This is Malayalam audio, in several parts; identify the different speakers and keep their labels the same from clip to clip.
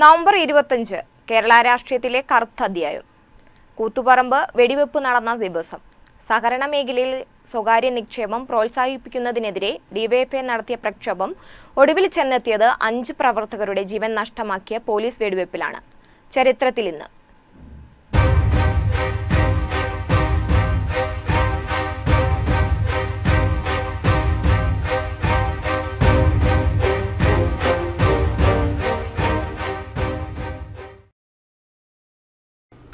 Speaker 1: നവംബർ ഇരുപത്തഞ്ച് കേരള രാഷ്ട്രീയത്തിലെ കറുത്ത അധ്യായം. കൂത്തുപറമ്പ് വെടിവെപ്പ് നടന്ന ദിവസം. സഹകരണ മേഖലയിൽ സ്വകാര്യ നിക്ഷേപം പ്രോത്സാഹിപ്പിക്കുന്നതിനെതിരെ ഡിവൈഎഫ്ഐ നടത്തിയ പ്രക്ഷോഭം ഒടുവിൽ ചെന്നെത്തിയത് അഞ്ച് പ്രവർത്തകരുടെ ജീവൻ നഷ്ടമാക്കിയ പോലീസ് വെടിവെപ്പിലാണ്. ചരിത്രത്തിൽ ഇന്ന്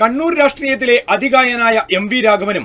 Speaker 2: കണ്ണൂർ രാഷ്ട്രീയത്തിലെ അതികായനായ എം വി രാഘവനും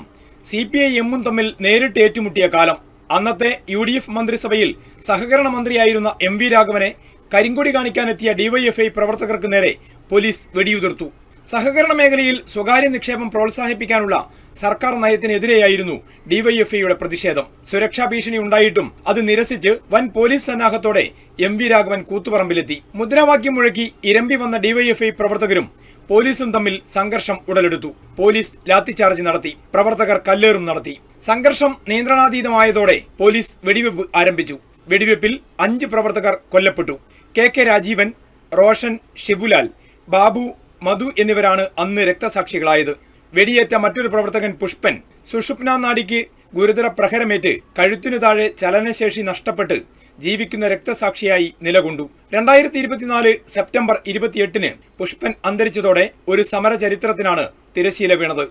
Speaker 2: സി പി ഐ എമ്മും തമ്മിൽ നേരിട്ട് ഏറ്റുമുട്ടിയ കാലം. അന്നത്തെ യു ഡി എഫ് മന്ത്രിസഭയിൽ സഹകരണ മന്ത്രിയായിരുന്ന എം വി രാഘവനെ കരിങ്കൊടി കാണിക്കാനെത്തിയ ഡിവൈഎഫ്ഐ പ്രവർത്തകർക്ക് നേരെ പോലീസ് വെടിയുതിർത്തു. സഹകരണ മേഖലയിൽ സ്വകാര്യ നിക്ഷേപം പ്രോത്സാഹിപ്പിക്കാനുള്ള സർക്കാർ നയത്തിനെതിരെയായിരുന്നു ഡിവൈഎഫ്ഐയുടെ പ്രതിഷേധം. സുരക്ഷാ ഭീഷണി ഉണ്ടായിട്ടും അത് നിരസിച്ച് വൻ പോലീസ് സന്നാഹത്തോടെ എം വി രാഘവൻ കൂത്തുപറമ്പിലെത്തി. മുദ്രാവാക്യം മുഴക്കി ഇരമ്പി വന്ന ഡിവൈഎഫ്ഐ പ്രവർത്തകരും പോലീസും തമ്മിൽ സംഘർഷം ഉടലെടുത്തു. പോലീസ് ലാത്തിചാർജ് നടത്തി പ്രവർത്തകർ കല്ലേറും നടത്തി. സംഘർഷം നിയന്ത്രണാതീതമായതോടെ പോലീസ് വെടിവെപ്പ് ആരംഭിച്ചു. വെടിവെപ്പിൽ അഞ്ച് പ്രവർത്തകർ കൊല്ലപ്പെട്ടു. കെ കെ രാജീവൻ റോഷൻ ഷിബുലാൽ ബാബു മധു എന്നിവരാണ് അന്ന് രക്തസാക്ഷികളായത്. വെടിയേറ്റ മറ്റൊരു പ്രവർത്തകൻ പുഷ്പൻ സുഷുപ്ന നാടിക്ക് ഗുരുതര പ്രഹരമേറ്റ് കഴുത്തിനു താഴെ ചലനശേഷി നഷ്ടപ്പെട്ട് ജീവിക്കുന്ന രക്തസാക്ഷിയായി നിലകൊണ്ടു. രണ്ടായിരത്തി ഇരുപത്തിനാല് സെപ്റ്റംബർ ഇരുപത്തിയെട്ടിന് പുഷ്പൻ അന്തരിച്ചതോടെ ഒരു സമര ചരിത്രത്തിനാണ് തിരശീല വീണത്.